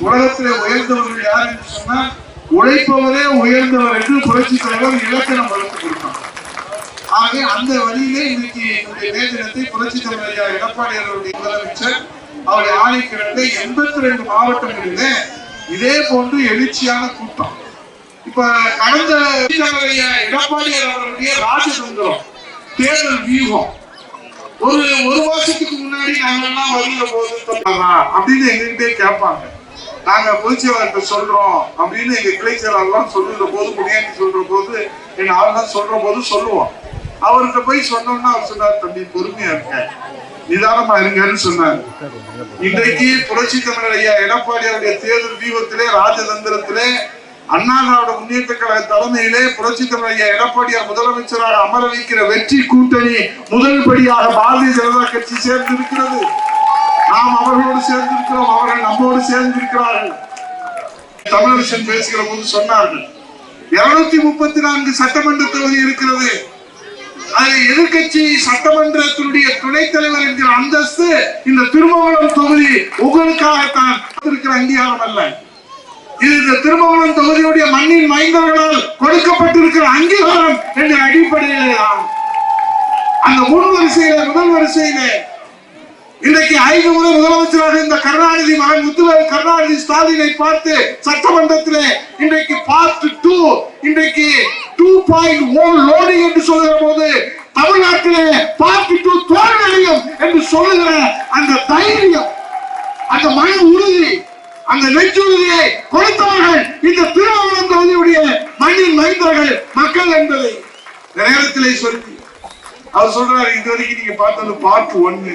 உலகத்திலே உயர்ந்தவர்கள் யார் என்று சொன்னால் உழைப்பவரே உயர்ந்தவர் என்று புரட்சி தலைவர் இலக்கணம் வளர்த்து கொடுத்தார் ஆக அந்த வழியிலே இன்னைக்கு என்னுடைய மே புரட்சி தலைவர் எடப்பாடி அவருடைய முதலமைச்சர் அவருடைய ஆணைக்கிழமை எண்பத்தி ரெண்டு மாவட்டங்களிலே இதே போன்று எழுச்சியான கூட்டம். இப்ப கடந்த எடப்பாடி அவருடைய ராஜதந்திரம் தேர்தல் வியூகம். ஒரு ஒரு மாசத்துக்கு முன்னாடி நாங்கெல்லாம் வருகிற போது சொன்னாரா அப்படின்னு எங்ககிட்டே கேட்பாங்க. நாங்க பொதுச்செயலாளர்கிட்ட சொல்றோம் அப்படின்னு எங்க கிளை செயலாளர்லாம் சொல்லுற போது முனியாண்டி சொல்ற போது எங்க ஆள்லாம் சொல்ற போது சொல்லுவோம். அவர்கிட்ட போய் சொன்னோம்னா அவர் சொன்னார் தம்பி பொறுமையா இருக்க நிதானமா இருங்கன்னு சொன்னார். இன்றைக்கு புரட்சி தமிழர் ஐயா எடப்பாடி அவருடைய தேர்தல் வியூகத்திலே ராஜதந்திரத்திலே அண்ணா திராவிட முன்னேற்ற கழக தலைமையிலே புரட்சி தமிழர் ஐயா எடப்பாடியார் முதலமைச்சராக அமர வைக்கிற வெற்றி கூட்டணி முதல் படியாக பாரதிய ஜனதா கட்சி சேர்ந்திருக்கிறது. நாம் அவர்களோடு சேர்ந்திருக்கிறோம் அவர்கள் நம்மோடு சேர்ந்திருக்கிறார்கள். தமிழரசன் பேசுகிற போது சொன்னார்கள் இருநூத்தி முப்பத்தி நான்கு சட்டமன்ற தொகுதி இருக்கிறது. அது எதிர்கட்சி சட்டமன்றத்தினுடைய துணைத் தலைவர் என்கிற அந்தஸ்து இந்த திருமங்கலம் தொகுதி உங்களுக்காகத்தான் இருக்கிற அங்கீகாரம் அல்ல. இது இந்த திருமங்கலம் தொகுதியுடைய மண்ணின் மைந்தர்களால் கொடுக்கப்பட்டிருக்கிற அங்கீகாரம் என்ற அடிப்படையிலே தான். அந்த முன் வரிசையில முதல் வரிசையிலே இன்றைக்கு ஐந்து முறை முதலமைச்சராக இந்த கருணாநிதி மகன் முத்துவேல் கருணாநிதி ஸ்டாலினை பார்த்து சட்டமன்றத்திலே இன்றைக்கு பார்ட் டூ இன்றைக்கு டூ பாயிண்ட் ஒன் லோடிங் என்று சொல்லுகிற போது தமிழ்நாட்டிலே பார்ட் டூ தோல்வியும் என்று சொல்லுகிற அந்த தைரியம் அந்த மன உறுதி அந்த நெஞ்சுறுதியை கொடுத்தவர்கள் இந்த திருவாவூரம் தொகுதியுடைய மண்ணின் மைந்தர்கள் மக்கள் என்பதை நேரத்திலே சொல்லி அவர் சொல்றாரு இது வரைக்கும் நீங்க பார்த்தது பார்ட் ஒன்னு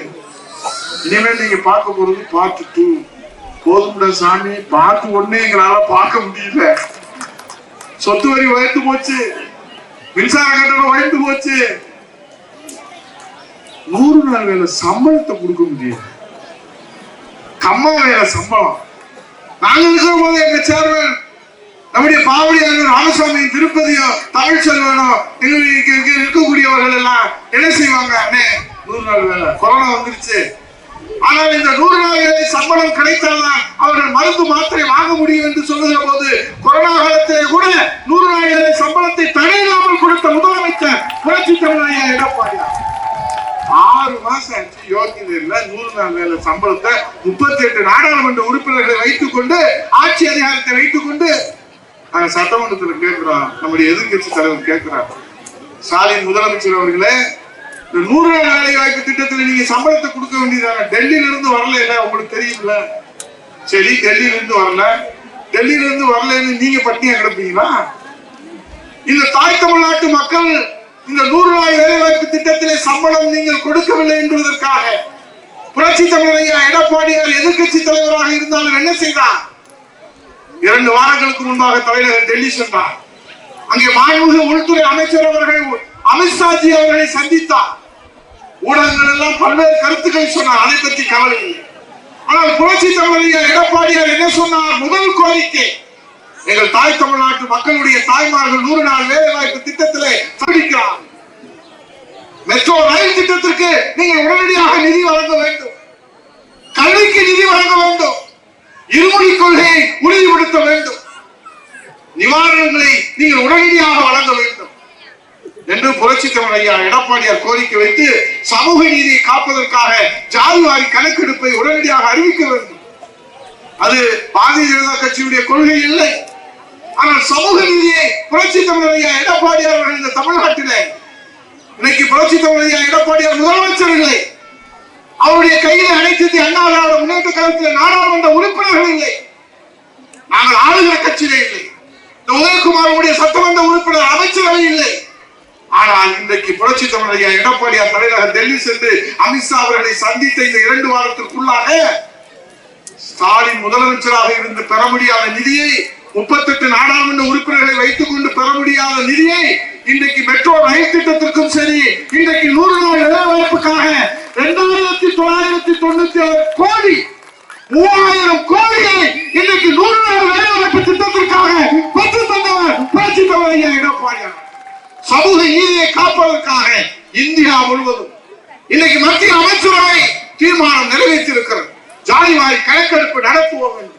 இனிமேல் நீங்க பார்க்க போறது பார்ட் டூ போதும்டா சாமி. பார்ட் ஒன்னு எங்களால பார்க்க முடியல. சொத்து வரி உயர்ந்து போச்சு. மின்சார கட்டணம் உயர்ந்து போச்சு. நூறு நாள் வேலை சம்பளத்தை கொடுக்க முடியல. கம்மா வேலை சம்பளம். நாங்க இருக்கிற போது எங்க சேர்மன் நம்முடைய பாவடியார் ராமசாமி திருப்பதியோ தமிழ் செல்வனோ எங்களுக்கு இருக்கக்கூடியவர்கள் எல்லாம் என்ன செய்வாங்க? அண்ணே நூறு நாள் வேலை கொரோனா வந்துருச்சு. ஆனால் இந்த நூறு நாள் வேலை சம்பளம் கிடைத்தால்தான் அவர்கள் மருந்து மாத்திரை வாங்க முடியும் என்று சொல்லுகிற போது கொரோனா காலத்திலே கூட நூறு நாள் வேலை சம்பளத்தை தடையில்லாமல் கொடுத்த முதலமைச்சர் புரட்சி தமிழக எடப்பாடியார் ஆறு மாசம் ஆச்சு யோகியது நூறு நாள் வேலை சம்பளத்தை முப்பத்தி எட்டு நாடாளுமன்ற உறுப்பினர்களை வைத்துக் கொண்டு ஆட்சி அதிகாரத்தை வைத்துக் கொண்டு நாங்கள் சட்டமன்றத்தில் கேட்கிறோம் நம்முடைய எதிர்க்கட்சி தலைவர் கேட்கிறார். ஸ்டாலின் முதலமைச்சர் அவர்களே நூறு நாள் வேலை வாய்ப்பு திட்டத்துல நீங்க சம்பளத்தை கொடுக்க வேண்டியதான? டெல்லியில இருந்து வரல இல்ல உங்களுக்கு தெரியும்ல. சரி டெல்லியில இருந்து வரல. டெல்லியில இருந்து வரலன்னு நீங்க பட்டினியா கிடப்பீங்களா? இந்த தாய் தமிழ்நாட்டு மக்கள் இந்த நூறு நாள் வேலைவாய்ப்பு திட்டத்திலே சம்பளம் நீங்கள் கொடுக்கவில்லை என்பதற்காக புரட்சி தமிழையா எடப்பாடியார் எதிர்க்கட்சி தலைவராக இருந்தாலும் என்ன செய்தார்? இரண்டு வாரங்களுக்கு முன்பாக தலைநகர் டெல்லி சென்றார். அங்கே மாண்புமிகு உள்துறை அமைச்சர் அவர்கள் அமித்ஷாஜி அவர்களை சந்தித்தார். ஊடகங்கள் எல்லாம் பல்வேறு கருத்துக்களை சொன்னார். அதை பற்றி கவலை இல்லை ஆனால் புரட்சி தமிழர் எடப்பாடியார் என்ன சொன்னார்? முதல் கோரிக்கை. எங்கள் தாய் தமிழ்நாட்டு மக்களுடைய தாய்மார்கள் நூறு நாள் வேலை வாய்ப்பு திட்டத்திலே சந்திக்கிறார். மெட்ரோ ரயில் திட்டத்திற்கு நீங்கள் உடனடியாக நிதி வழங்க வேண்டும். கல்விக்கு நிதி வழங்க வேண்டும். இருமொழி கொள்கையை உறுதிப்படுத்த வேண்டும். நிவாரணங்களை நீங்கள் உடனடியாக வழங்க வேண்டும். என்று புரட்சி தமிழ் ஐயா எடப்பாடியார் கோரிக்கை வைத்து சமூக நீதியை காப்பதற்காக ஜாதிவாரி கணக்கெடுப்பை உடனடியாக அறிவிக்க வேண்டும். அது பாரதிய ஜனதா கட்சியுடைய கொள்கை இல்லை. ஆனால் சமூக நீதியை புரட்சி தமிழர் ஐயா எடப்பாடியார் அவர்கள் இந்த தமிழ்நாட்டிலே இன்னைக்கு புரட்சி தமிழர் ஐயா எடப்பாடியார் முதலமைச்சர் இல்லை. அவருடைய கையில் அனைத்து அண்ணா திராவிட முன்னேற்ற கழகத்தில் நாடாளுமன்ற உறுப்பினர்கள் இல்லை. நாங்கள் ஆளுகிற கட்சியிலே இல்லை. இந்த உதயகுமாரனுடைய சட்டமன்ற உறுப்பினர் அமைச்சரவை இல்லை. ஆனால் இன்றைக்கு புரட்சி தமிழர் ஐயா எடப்பாடியார் தலைநகர் டெல்லி சென்று அமித்ஷா அவர்களை சந்தித்த இந்த இரண்டு வாரத்திற்குள்ளாக ஸ்டாலின் முதலமைச்சராக இருந்து பெற முடியாத நிதியை முப்பத்தெட்டு நாடாளுமன்ற உறுப்பினர்களை வைத்துக் கொண்டு பெற முடியாத நிதியை இன்றைக்கு மெட்ரோ ரயில் திட்டத்திற்கும் சரி இன்றைக்கு நூறு நாள் வேலைவாய்ப்புக்காக இரண்டாயிரத்தி தொள்ளாயிரத்தி தொண்ணூத்தி ஏழு கோடி மூவாயிரம் கோடியை இன்றைக்கு நூறு நாள் வேலைவாய்ப்பு திட்டத்திற்காக பெற்று தந்தவர் புரட்சி தலைவர் எடப்பாடியார் சமூக நீதியை காப்பதற்காக இந்தியா முழுவதும் இன்னைக்கு மத்திய அமைச்சரவை தீர்மானம் நிறைவேற்றியிருக்கிறது ஜாதிவாரி கணக்கெடுப்பு நடத்துவோம் என்று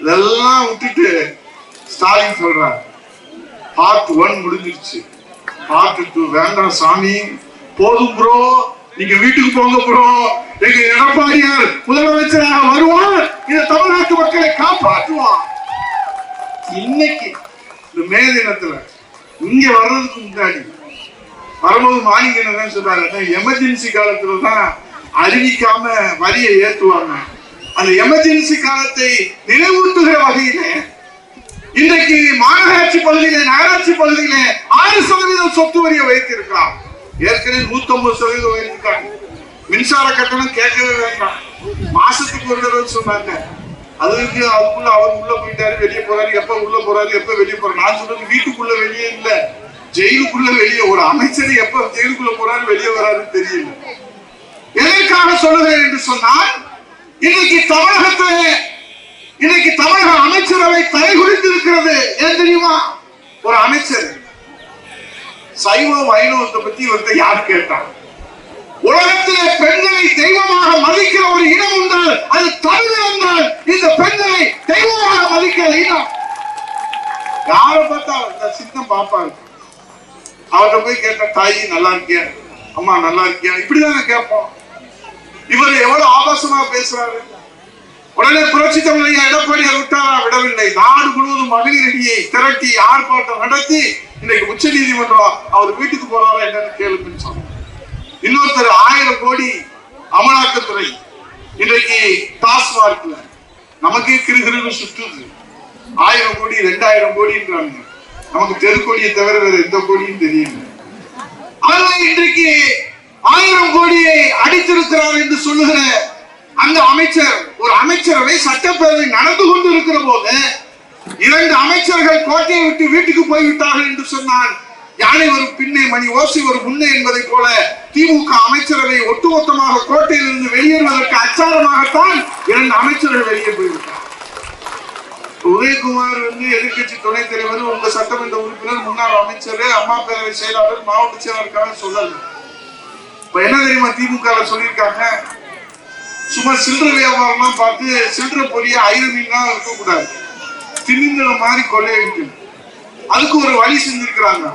இதெல்லாம் விட்டுட்டு ஸ்டாலின் சொல்றார். பார்ட் ஒன் முடிஞ்சிருச்சு. பார்ட் டூ வேண்டாம் சாமி. போதும் ப்ரோ நீங்க வீட்டுக்கு போங்க ப்ரோ எங்க எடப்பாடியார் முதலமைச்சராக வருவார். இந்த தமிழ்நாட்டு மக்களை காப்பாற்றுவார். இன்னைக்கு இந்த மே தினத்துல இங்க வர்றதுக்கு முன்னாடி வரும்போது மாணிக்க என்ன சொல்றாரு எமர்ஜென்சி காலத்துல தான் அறிவிக்காம வரியை ஏற்றுவாங்க. அந்த எமர்ஜென்சி காலத்தை நினைவூட்டுகிற வகையிலே இன்றைக்கு மாநகராட்சி பகுதியிலே நகராட்சி பகுதியிலே ஆறு சதவீதம் சொத்து வரியை வைத்திருக்கிறார். ஏற்கனவே நூத்தி ஐம்பது சதவீதம் வைத்திருக்காங்க. மின்சார கட்டணம் கேட்கவே வேண்டாம். மாசத்துக்கு ஒரு தடவை சொன்னாங்க. அதுக்கு அதுக்குள்ள அவர் உள்ள போயிட்டாரு வெளியே போறாரு. எப்ப உள்ள போறாரு எப்ப வெளியே போறாரு? நான் சொல்றது வீட்டுக்குள்ள வெளியே இல்ல. ஜெயிலுக்குள்ள வெளியே ஒரு அமைச்சர் எப்ப ஜெயிலுக்குள்ள போறாரு வெளியே வராருன்னு தெரியல. எதற்காக சொல்லுகிறேன் என்று சொன்னால் இன்னைக்கு தமிழகத்திலே இன்னைக்கு தமிழக அமைச்சரவை தலைகுறித்து இருக்கிறது ஏன் தெரியுமா? ஒரு அமைச்சர். சைவம் வைணவத்தை பத்தி இவர்கிட்ட யார் கேட்டான் உலகத்திலே பெண்களை தெய்வமாக மதிக்கிற ஒரு இனம் உண்டு அது தமிழ் என்றால் இந்த பெண்களை தெய்வமாக மதிக்கிற இனம். யாரை பார்த்தா அந்த சித்தம் பார்ப்பாங்க அவர்கிட்ட போய் கேட்ட தாயி நல்லா இருக்கியா? அம்மா நல்லா இருக்கியா? இப்படிதான் கேட்போம். இவர் எவ்வளவு ஆபாசமா பேசுறாரு. உடனே புரட்சி தமிழையா எடப்பாடியார் விட்டாரா? விடவில்லை. நாடு முழுவதும் மகளிர் அணியை திரட்டி ஆர்ப்பாட்டம் நடத்தி இன்னைக்கு உச்ச நீதிமன்றம் அவர் வீட்டுக்கு போறாரா என்னன்னு கேளுங்கன்னு சொன்னார். இன்னொருத்தர் ஆயிரம் கோடி அமலாக்கத்துறை இன்றைக்கு டாஸ்மார்க்ல நமக்கே கிருகிருன்னு சுற்றுது ஆயிரம் கோடி ரெண்டாயிரம் கோடின்றாங்க. நமக்கு தெரு கோடியை தவிர வேற எந்த கோடியும் தெரியல. ஆனால் இன்றைக்கு ஆயிரம் கோடியை அடித்திருக்கிறார் என்று சொல்லுகிற அந்த அமைச்சர் ஒரு அமைச்சரவை சட்டப்பேரவை நடந்து கொண்டு இருக்கிற போது இரண்டு அமைச்சர்கள் கோட்டையை விட்டு வீட்டுக்கு போய்விட்டார்கள் என்று சொன்னான் யானை வரும் பின்னே மணி ஓசி வரும் முன்னே என்பதை போல திமுக அமைச்சரவை ஒட்டுமொத்தமாக கோட்டையிலிருந்து வெளியேறுவதற்கு அச்சாரமாகத்தான் இரண்டு அமைச்சர்கள் வெளியே போய்விட்டார் உதயகுமார் வந்து எதிர்கட்சி துணைத் தலைவர் உங்க சட்டமன்ற உறுப்பினர் முன்னாள் அமைச்சர் அம்மா பேரவை செயலாளர் மாவட்ட செயலாளருக்காக சொல்லல. இப்ப என்ன தெரியுமா திமுக சொல்லியிருக்காங்க? சும்மா சில்லறை வியாபாரம்லாம் பார்த்து சில்லறை பொரிய ஐரமீன்லாம் இருக்கக்கூடாது திமிங்கிற மாதிரி கொள்ளையடிக்கணும் அதுக்கு ஒரு வழி செஞ்சிருக்கிறாங்க.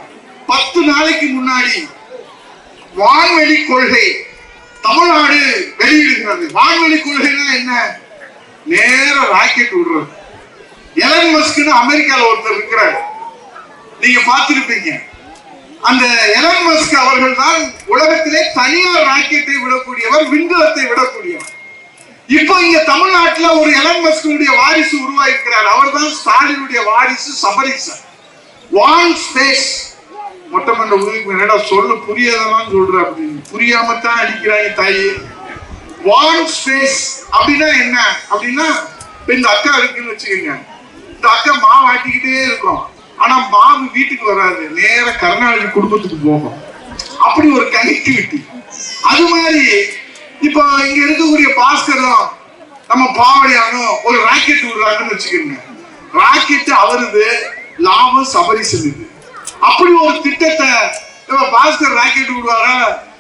பத்து நாளைக்கு முன்னாடி வான்வெளி கொள்கை தமிழ்நாடு வெளியிடுகிறது. வான்வெளி கொள்கைன்னா என்ன? நேர ராக்கெட் விடுறது. எலன் மஸ்க்னு அமெரிக்கால ஒருத்தர் இருக்கிறார். நீங்க பார்த்திருப்பீங்க. அந்த எலன் மஸ்க் அவர்கள் தான் உலகத்திலே தனியார் ராக்கெட்டை விடக்கூடியவர் விண்கலத்தை விடக்கூடியவர். இப்போ இங்க தமிழ்நாட்டுல ஒரு எலன் மஸ்கனுடைய வாரிசு உருவாயிருக்கிறார். அவர் தான் ஸ்டாலினுடைய வாரிசு சபரிசன் வான் ஸ்பேஸ் மொட்டமன்ற உதவிக்கு என்னடா சொல்லு? புரியாதான் சொல்ற அப்படின்னு புரியாம தான் அடிக்கிறாங்க தாயி. வான் ஸ்பேஸ் அப்படின்னா என்ன? அப்படின்னா இந்த அக்கா இருக்குன்னு வச்சுக்கோங்க. இந்த அக்கா மாவு ஆட்டிக்கிட்டே இருக்கும். ஆனா மாவு வீட்டுக்கு வராது. நேர கருணாநிதி குடும்பத்துக்கு போகும். அப்படி ஒரு கனெக்டிவிட்டி. அது மாதிரி இப்போ இங்க இருக்கக்கூடிய பாஸ்கரும் நம்ம பாவடியானும் ஒரு ராக்கெட் விடுறாங்கன்னு வச்சுக்கோங்க. ராக்கெட் அவருது லாபம் சபரி செல்லுது அப்படி ஒரு திட்டத்தை இப்ப பாஸ்கர் ராக்கெட் விடுவாரா?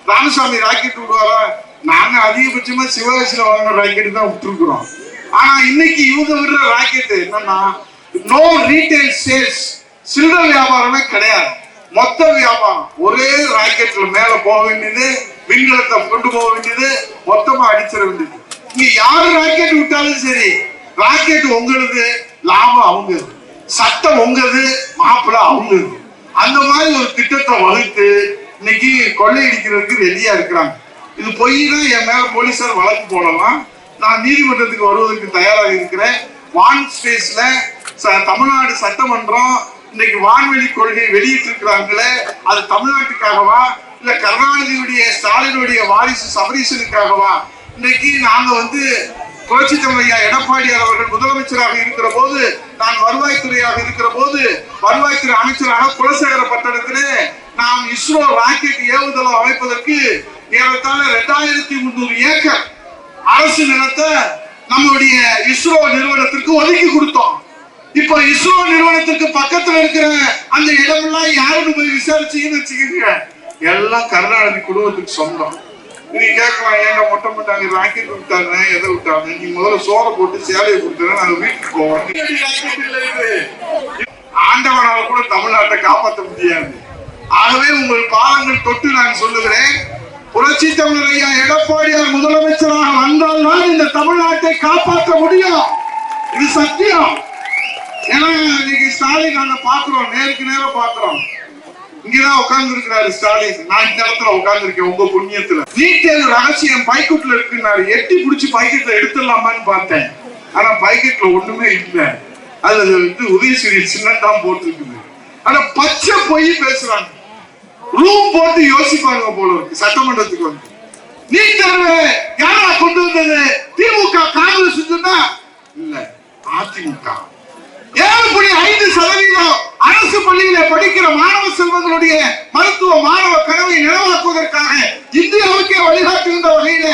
ராமசாமி ராக்கெட் விடுவாரா? நாங்க அதிகபட்சமா சிவகாசியில வாங்கின ராக்கெட் தான் விட்டுருக்குறோம். ஆனா இன்னைக்கு இவங்க விடுற ராக்கெட் என்னன்னா நோ ரீட்டைல் சேல்ஸ் சில்லற வியாபாரமே கிடையாது. மொத்த வியாபாரம் ஒரே ராக்கெட்ல மேல போக வேண்டியது விண்கலத்தை கொண்டு போக வேண்டியது மொத்தமா அடிச்சிட வேண்டியது. இங்க யாரு ராக்கெட் விட்டாலும் சரி ராக்கெட் உங்களது லாபம் அவங்க சட்டம் உங்களுது மாப்பிள்ளை அவங்க அந்த மாதிரி ஒரு திட்டத்தை வகுத்து இன்னைக்கு கொள்ளையடிக்கிறதுக்கு ரெடியா இருக்கிறாங்க. இது பொய்னா என் மேல போலீஸார் வழக்கு போடலாம். நான் நீதிமன்றத்துக்கு வருவதற்கு தயாராக இருக்கிறேன். வான் ஸ்பேஸ்ல ச- தமிழ்நாடு சட்டமன்றம் இன்னைக்கு வான்வெளி கொள்கை வெளியிட்டிருக்கிறாங்களே அது தமிழ்நாட்டுக்காகவா? இல்ல கருணாநிதியுடைய ஸ்டாலினுடைய வாரிசு சபரீசனுக்காகவா இன்னைக்கு நாங்க வந்து புரட்சி தலைமையா எடப்பாடியார் அவர்கள் முதலமைச்சராக இருக்கிற போது நான் வருவாய்த்துறையாக இருக்கிற போது வருவாய்த்துறை அமைச்சராக குலசேகர பட்டணத்திலே நாம் இஸ்ரோ ராக்கெட் ஏவுதளம் அமைப்பதற்கு ஏறத்தாழ ரெண்டாயிரத்தி முந்நூறு ஏக்கர் அரசு நிலத்தை நம்மளுடைய இஸ்ரோ நிறுவனத்திற்கு ஒதுக்கி கொடுத்தோம். இப்ப இஸ்ரோ நிறுவனத்துக்கு பக்கத்துல இருக்கிற அந்த இடமெல்லாம் யாருன்னு போய் விசாரிச்சீங்கன்னு வச்சுக்கீங்க. எல்லாம் கருணாநிதி குடும்பத்துக்கு சொந்தம். நீங்க கேட்கலாம் ஏங்க மொட்டை போட்டாங்க ராக்கெட் விட்டாங்க எதை விட்டாங்க நீ முதல்ல சோற போட்டு சேலையை கொடுத்தா நாங்க வீட்டுக்கு போவோம் ஆண்டவனால கூட தமிழ்நாட்டை காப்பாற்ற முடியாது. ஆகவே உங்கள் பாலங்கள் தொட்டு நான் சொல்லுகிறேன் புரட்சி தமிழர் ஐயா எடப்பாடியார் முதலமைச்சராக வந்தால் தான் இந்த தமிழ்நாட்டை காப்பாற்ற முடியும். இது சத்தியம். ஏன்னா இன்னைக்கு ஸ்டாலின் நாங்க பாக்குறோம் நேருக்கு நேரம் பாக்குறோம் இங்கதான் உட்கார்ந்து இருக்கிறாரு ஸ்டாலின். நான் இந்த இடத்துல உட்கார்ந்து இருக்கேன் உங்க புண்ணியத்துல. நீட் தேர்வு ரகசியம் பைக்குட்ல இருக்குன்னாரு எட்டி பிடிச்சி பைக்கெட்ல எடுத்துடலாமான்னு பார்த்தேன். ஆனா பைக்கெட்ல ஒண்ணுமே இல்லை. அதுல வந்து உதயசூரி சின்னதான் போட்டிருக்குது. ஆனா பச்சை பொய் பேசுறாங்க. ரூம் போட்டு யோசிப்பாங்க போல இருக்கு சட்டமன்றத்துக்கு வந்து. நீ தேர்வு யாரா கொண்டு வந்தது? திமுக காங்கிரஸ் இல்ல அதிமுக. ஏழு புள்ளி ஐந்து சதவீதம் அரசு பள்ளியில படிக்கிற மாணவ செல்வங்களுடைய மருத்துவ மாணவ கனவை நினைவாக்குவதற்காக இந்தியாவுக்கே வழிகாட்டுகின்ற வகையில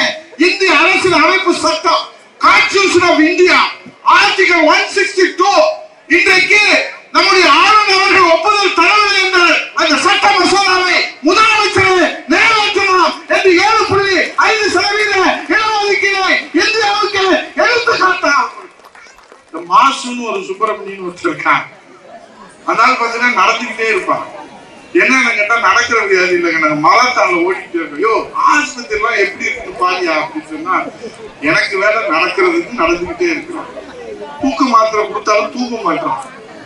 இந்திய அரசின் அமைப்பு சட்டம் constitution of India article one sixty two இன்றைக்கு நம்முடைய ஆளுநர் அவர்கள் ஒப்புதல் தரவில்லை என்றால் அந்த சட்ட மசோதாவை முதலமைச்சர் நிறைவேற்றலாம் என்று ஏழு புள்ளி ஐந்து சதவீத இடஒதுக்கீடு இந்தியாவுக்கு எடுத்துக்காட்டாகும் இந்த மாசுன்னு ஒரு சுப்பிரமணியன் ஒருத்தர் இருக்கான் அதனால பார்த்தீங்கன்னா நடந்துக்கிட்டே இருப்பான் என்னன்னு கேட்டா நடக்கிற வியாதி இல்லைங்க. நாங்கள் மரத்தால ஓடிட்டு இருக்கோம். ஆஸ்பத்திரி எல்லாம் எப்படி இருக்குன்னு பாரியா அப்படின்னு சொன்னா எனக்கு வேலை நடக்கிறதுக்கு நடந்துகிட்டே இருக்கிறான் தூக்க மாத்திரை கொடுத்தாலும் தூக்க மாட்டான்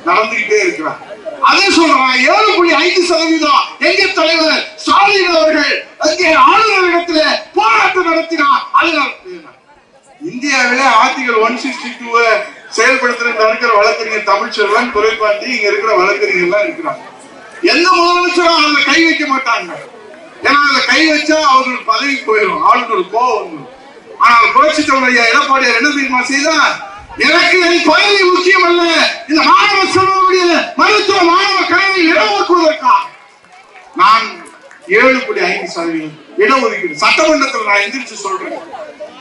நடந்துகிட்டே இருக்கிறான் அதே சொல்றான் ஏழு புள்ளி ஐந்து சதவீதம் எங்க தலைவர் ஸ்டாலின் அவர்கள் அங்கே ஆளுநரிடத்துல போராட்டம் நடத்தினார். அதனால் இந்தியாவிலே ஆர்டிகல் ஒன் சிக்ஸ்டி டூ செயல்படுத்துற இருக்கிற வழக்கறிஞர் தமிழ்ச்செல்வன் துரைப்பாண்டி இங்க இருக்கிற வழக்கறிஞர் எல்லாம் இருக்கிறாங்க. எந்த முதலமைச்சரும் அதுல கை வைக்க மாட்டாங்க. ஏன்னா அதுல கை வச்சா அவங்களுக்கு பதவி போயிடும் ஆளுநர் கோவம் ஆனா ஆனால் புரட்சி தமிழ் ஐயா எடப்பாடியார் என்ன தெரியுமா செய்தா எனக்கு என் பதவி முக்கியம் அல்ல இந்த மாணவ செல்வனுடைய மருத்துவ மாணவ கல்வி இடஒதுக்குவதற்கா நான் ஏழு புள்ளி ஐந்து சதவீதம் இடஒதுக்கீடு சட்டமன்றத்தில் நான் எந்திரிச்சு சொல்றேன்.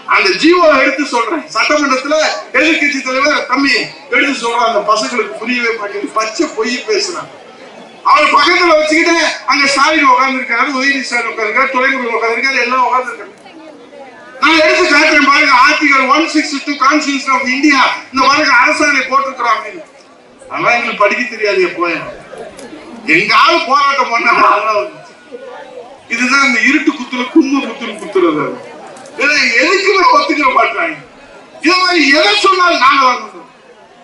அந்த ஜீவோ எடுத்து சொல்றேன். சட்டமன்றத்துல எதிர்கட்சி தலைவர் தம்பி எடுத்து சொல்றான் அந்த பசங்களுக்கு புரியவே மாட்டேங்குது. பச்சை பொய் பேசுறான். அவர் பக்கத்துல வச்சுக்கிட்டு அங்க ஸ்டாலின் உட்கார்ந்து இருக்காரு உதயநிதி ஸ்டாலின் உட்காந்துருக்காரு துறைமுருகன் உட்காந்துருக்காரு எல்லாம் உட்கார்ந்து நான் எடுத்து காட்டுறேன் பாருங்க article one six two constitution of India இந்த பாருங்க அரசாணை போட்டிருக்கிறோம் அப்படின்னு அதெல்லாம் எங்களுக்கு படிக்க தெரியாது எப்போ. எங்காவது போராட்டம் பண்ணா அதெல்லாம் இதுதான் இந்த இருட்டு குத்துல கும்ம குத்துல குத்துறது. இதை எதுக்குமே ஒத்துக்க மாட்டாங்க இது மாதிரி எதை சொன்னாலும் நாங்க தான் கொண்டு வந்தோம்.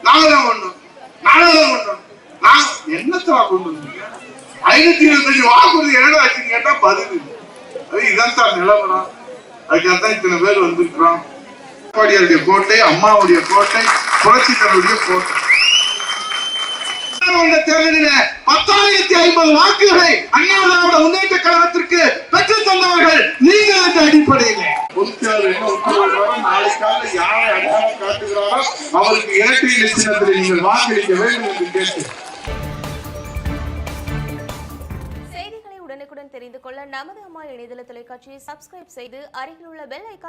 நாங்க தான் கொண்டு வந்தோம். நாங்க தான் கொண்டு வந்தோம். நாங்க என்னத்தா கொண்டு வந்தீங்க ஐநூத்தி இருபத்தஞ்சு வாக்குறுதி என்னடா ஆச்சுன்னு கேட்டா பதில் அது இதான் தான் நிலவரம் அதுக்காக தான் இத்தனை பேர் வந்திருக்கிறோம் அப்பாடியாருடைய கோட்டை அம்மாவுடைய கோட்டை புரட்சித்தனுடைய கோட்டை நாடாளுமன்ற தேர்தலில பத்தாயிரத்தி ஐம்பது வாக்குகளை அண்ணா திராவிட முன்னேற்ற கழகத்திற்கு பெற்று தந்தவர்கள் நீங்கள் என்ற அடிப்படையில். அவருக்கு இரட்டை இலட்சணத்தில் நீங்கள் வாக்களிக்க வேண்டும் என்று கேட்டு. செய்திகளை உடனுக்குடன் தெரிந்து கொள்ள நமது அம்மா இணையதள தொலைக்காட்சியை சப்ஸ்கிரைப் செய்து அருகில் உள்ள பெல் ஐக்கான்